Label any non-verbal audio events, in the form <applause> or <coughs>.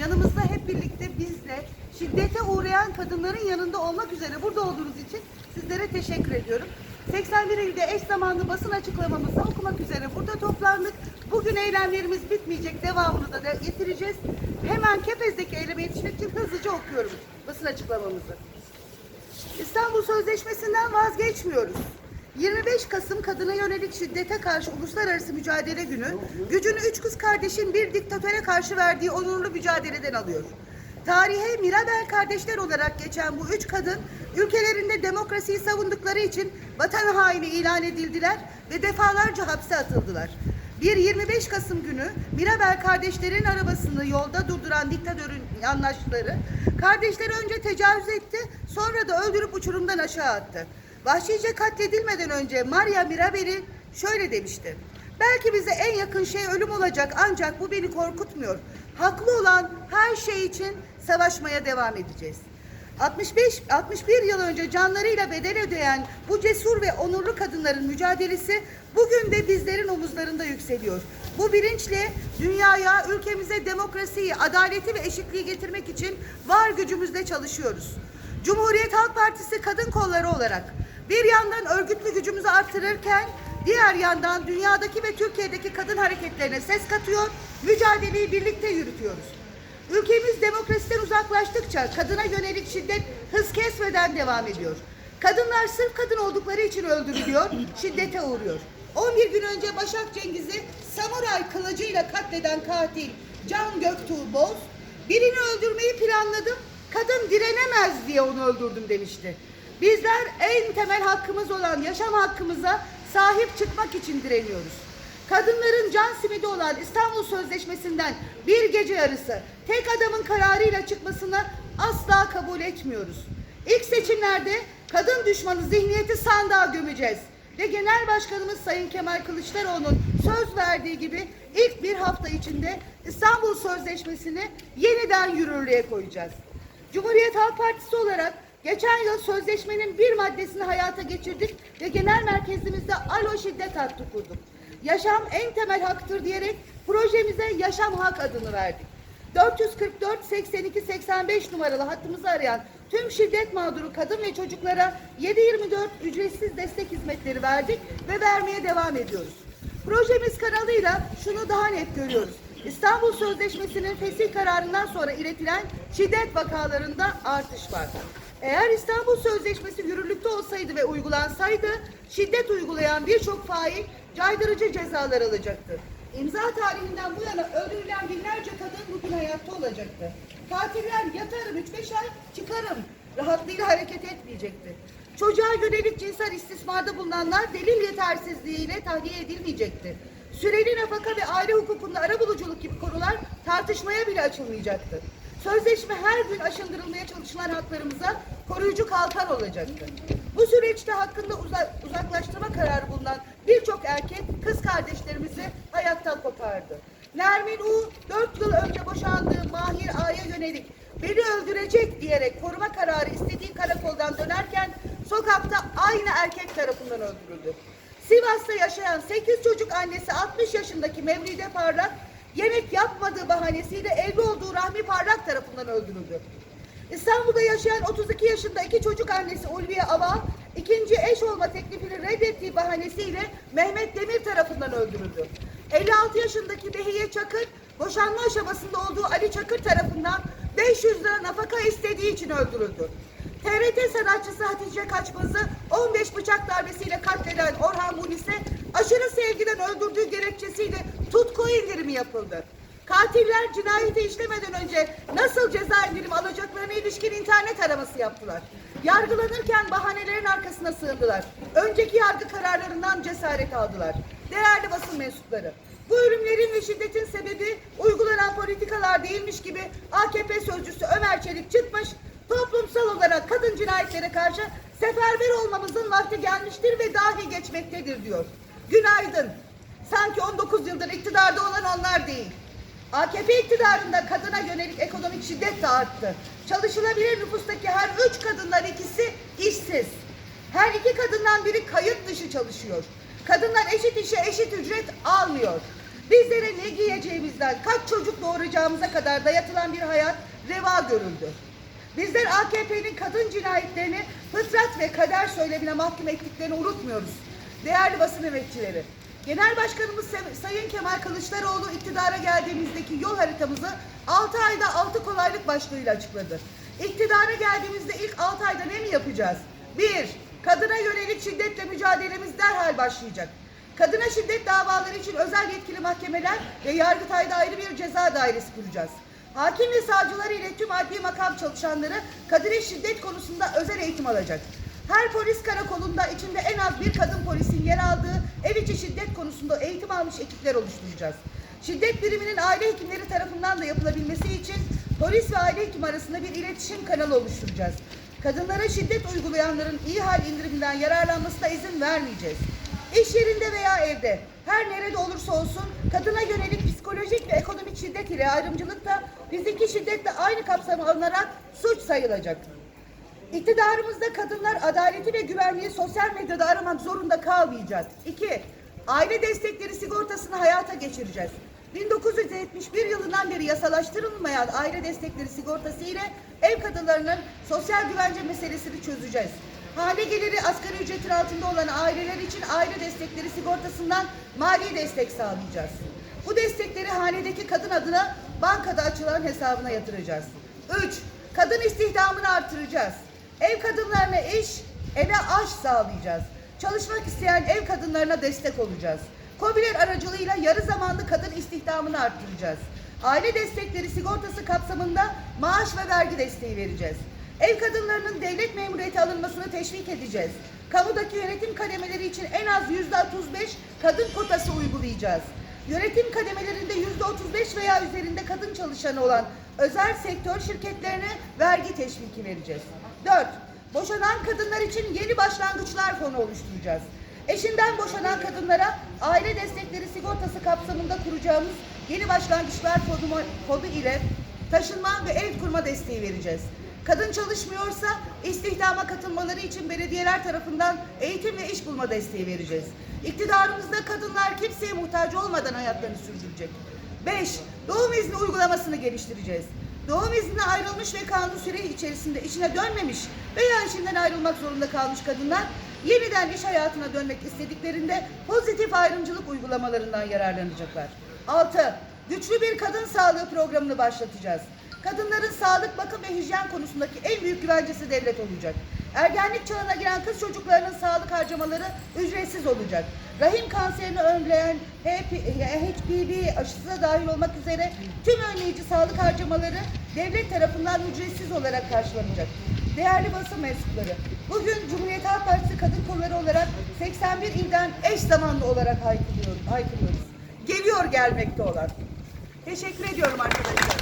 yanımızda hep birlikte bizle şiddete uğrayan kadınların yanında olmak üzere burada olduğunuz için sizlere teşekkür ediyorum. 81 ilde eş zamanlı basın açıklamamızı okumak üzere burada toplandık. Bugün eylemlerimiz bitmeyecek, devamını da getireceğiz. Hemen Kepez'deki eyleme yetişmek için hızlıca okuyorum basın açıklamamızı. İstanbul Sözleşmesi'nden vazgeçmiyoruz. 25 Kasım kadına yönelik şiddete karşı uluslararası mücadele günü gücünü üç kız kardeşin bir diktatöre karşı verdiği onurlu mücadeleden alıyor. Tarihe Mirabel kardeşler olarak geçen bu üç kadın ülkelerinde demokrasiyi savundukları için vatan haini ilan edildiler ve defalarca hapse atıldılar. Bir 25 Kasım günü Mirabel kardeşlerin arabasını yolda durduran diktatörün yandaşları kardeşleri önce tecavüz etti sonra da öldürüp uçurumdan aşağı attı. Vahşice katledilmeden önce Maria Mirabel'i şöyle demişti. Belki bize en yakın şey ölüm olacak ancak bu beni korkutmuyor. Haklı olan her şey için savaşmaya devam edeceğiz. 65 61 yıl önce canlarıyla bedel ödeyen bu cesur ve onurlu kadınların mücadelesi bugün de bizlerin omuzlarında yükseliyor. Bu bilinçle dünyaya, ülkemize demokrasiyi, adaleti ve eşitliği getirmek için var gücümüzle çalışıyoruz. Cumhuriyet Halk Partisi kadın kolları olarak bir yandan örgütlü gücümüzü artırırken diğer yandan dünyadaki ve Türkiye'deki kadın hareketlerine ses katıyor, mücadeleyi birlikte yürütüyoruz. Ülkemiz demokrasiden uzaklaştıkça kadına yönelik şiddet hız kesmeden devam ediyor. Kadınlar sırf kadın oldukları için öldürülüyor, <coughs> şiddete uğruyor. 11 gün önce Başak Cengiz'i samuray kılıcıyla katleden katil Can Göktuğ Boz, birini öldürmeyi planladım, kadın direnemez diye onu öldürdüm demişti. Bizler en temel hakkımız olan yaşam hakkımıza sahip çıkmak için direniyoruz. Kadınların can simidi olan İstanbul Sözleşmesi'nden bir gece yarısı tek adamın kararıyla çıkmasını asla kabul etmiyoruz. İlk seçimlerde kadın düşmanı zihniyeti sandığa gömeceğiz. Ve Genel Başkanımız Sayın Kemal Kılıçdaroğlu'nun söz verdiği gibi ilk bir hafta içinde İstanbul Sözleşmesi'ni yeniden yürürlüğe koyacağız. Cumhuriyet Halk Partisi olarak geçen yıl sözleşmenin bir maddesini hayata geçirdik ve genel merkezimizde alo şiddet hattı kurduk. Yaşam en temel haktır diyerek projemize Yaşam Hak adını verdik. 444 82 85 numaralı hattımızı arayan tüm şiddet mağduru kadın ve çocuklara 7/24 ücretsiz destek hizmetleri verdik ve vermeye devam ediyoruz. Projemiz kanalıyla şunu daha net görüyoruz. İstanbul Sözleşmesi'nin fesih kararından sonra iletilen şiddet vakalarında artış var. Eğer İstanbul Sözleşmesi yürürlükte olsaydı ve uygulansaydı şiddet uygulayan birçok fail caydırıcı cezalar alacaktı. İmza tarihinden bu yana öldürülen binlerce kadın bugün hayatta olacaktı. Katiller yatarım 3-5 ay çıkarım rahatlığıyla hareket etmeyecekti. Çocuğa yönelik cinsel istismarda bulunanlar delil yetersizliğiyle tahliye edilmeyecekti. Süreli nafaka ve aile hukukunda arabuluculuk gibi konular tartışmaya bile açılmayacaktı. Sözleşme her gün aşındırılmaya çalışılan haklarımıza koruyucu kalkan olacaktı. Bu süreçte hakkında uza- uzaklaştırma kararı bulunan birçok erkek kız kardeşlerimizi hayattan kopardı. Nermin U 4 yıl önce boşandığı Mahir A'ya yönelik beni öldürecek diyerek koruma kararı istediği karakoldan dönerken sokakta aynı erkek tarafından öldürüldü. Sivas'ta yaşayan 8 çocuk annesi 60 yaşındaki Mevlide Parlak yemek yapmadığı bahanesiyle evli olduğu Rahmi Parlak tarafından öldürüldü. İstanbul'da yaşayan 32 yaşında iki çocuk annesi Ulviye Ava, ikinci eş olma teklifini reddettiği bahanesiyle Mehmet Demir tarafından öldürüldü. 56 yaşındaki Behiye Çakır, boşanma aşamasında olduğu Ali Çakır tarafından 500 lira nafaka istediği için öldürüldü. TRT sanatçısı Hatice Kaçmaz'ı 15 bıçak darbesiyle katleden Orhan Munis'e aşırı sevgiden öldürdüğü gerekçesiyle tutku indirimi yapıldı. Katiller cinayeti işlemeden önce nasıl ceza indirimi alacaklarına ilişkin internet araması yaptılar. Yargılanırken bahanelerin arkasına sığındılar. Önceki yargı kararlarından cesaret aldılar. Değerli basın mensupları, bu ölümlerin ve şiddetin sebebi uygulanan politikalar değilmiş gibi AKP sözcüsü Ömer Çelik çıkmış, toplumsal olarak kadın cinayetlere karşı seferber olmamızın vakti gelmiştir ve dahi geçmektedir diyor. Günaydın. Sanki 19 yıldır iktidarda olan onlar değil. AKP iktidarında kadına yönelik ekonomik şiddet de arttı. Çalışılabilir nüfustaki her üç kadından ikisi işsiz. Her iki kadından biri kayıt dışı çalışıyor. Kadınlar eşit işe eşit ücret almıyor. Bizlere ne giyeceğimizden, kaç çocuk doğuracağımıza kadar dayatılan bir hayat reva görüldü. Bizler AKP'nin kadın cinayetlerini fıtrat ve kader söylemine mahkum ettiklerini unutmuyoruz. Değerli basın emekçileri, Genel Başkanımız Sayın Kemal Kılıçdaroğlu iktidara geldiğimizdeki yol haritamızı 6 ayda 6 kolaylık başlığıyla açıkladı. İktidara geldiğimizde ilk 6 ayda ne mi yapacağız? 1. Kadına yönelik şiddetle mücadelemiz derhal başlayacak. Kadına şiddet davaları için özel yetkili mahkemeler ve Yargıtay'da ayrı bir ceza dairesi kuracağız. Hakim ve savcılar ile tüm adli makam çalışanları kadına şiddet konusunda özel eğitim alacak. Her polis karakolunda içinde en az bir kadın polisin yer aldığı ev içi şiddet konusunda eğitim almış ekipler oluşturacağız. Şiddet biriminin aile hekimleri tarafından da yapılabilmesi için polis ve aile hekim arasında bir iletişim kanalı oluşturacağız. Kadınlara şiddet uygulayanların iyi hal indiriminden yararlanmasına izin vermeyeceğiz. İş yerinde veya evde her nerede olursa olsun kadına yönelik psikolojik ve ekonomik şiddet ile ayrımcılık da fiziki şiddetle aynı kapsama alınarak suç sayılacak. İktidarımızda kadınlar adaleti ve güvenliği sosyal medyada aramak zorunda kalmayacak. İki, aile destekleri sigortasını hayata geçireceğiz. 1971 yılından beri yasalaştırılmayan aile destekleri sigortası ile ev kadınlarının sosyal güvence meselesini çözeceğiz. Hane geliri asgari ücretin altında olan aileler için aile destekleri sigortasından mali destek sağlayacağız. Bu destekleri hanedeki kadın adına bankada açılan hesabına yatıracağız. 3. Kadın istihdamını artıracağız. Ev kadınlarına iş, eve aş sağlayacağız. Çalışmak isteyen ev kadınlarına destek olacağız. KOBİ'ler aracılığıyla yarı zamanlı kadın istihdamını arttıracağız. Aile destekleri sigortası kapsamında maaş ve vergi desteği vereceğiz. Ev kadınlarının devlet memuriyeti alınmasını teşvik edeceğiz. Kamudaki yönetim kademeleri için en az yüzde 35 kadın kotası uygulayacağız. Yönetim kademelerinde yüzde 35 veya üzerinde kadın çalışanı olan özel sektör şirketlerine vergi teşviki vereceğiz. 4. Boşanan kadınlar için yeni başlangıçlar fonu oluşturacağız. Eşinden boşanan kadınlara aile destekleri sigortası kapsamında kuracağımız yeni başlangıçlar fonu, fonu ile taşınma ve ev kurma desteği vereceğiz. Kadın çalışmıyorsa istihdama katılmaları için belediyeler tarafından eğitim ve iş bulma desteği vereceğiz. İktidarımızda kadınlar kimseye muhtaç olmadan hayatlarını sürdürecek. 5. Doğum izni uygulamasını geliştireceğiz. Doğum iznine ayrılmış ve kanun süre içerisinde işine dönmemiş veya işinden ayrılmak zorunda kalmış kadınlar yeniden iş hayatına dönmek istediklerinde pozitif ayrımcılık uygulamalarından yararlanacaklar. 6. Güçlü bir kadın sağlığı programını başlatacağız. Kadınların sağlık, bakım ve hijyen konusundaki en büyük güvencesi devlet olacak. Ergenlik çağına giren kız çocuklarının sağlık harcamaları ücretsiz olacak. Rahim kanserini önleyen HPV aşısı da dahil olmak üzere tüm önleyici sağlık harcamaları devlet tarafından ücretsiz olarak karşılanacak. Değerli basın mensupları, bugün Cumhuriyet Halk Partisi Kadın Kolları olarak 81 ilden eş zamanlı olarak haykırıyoruz. Geliyor gelmekte olan. Teşekkür ediyorum arkadaşlar.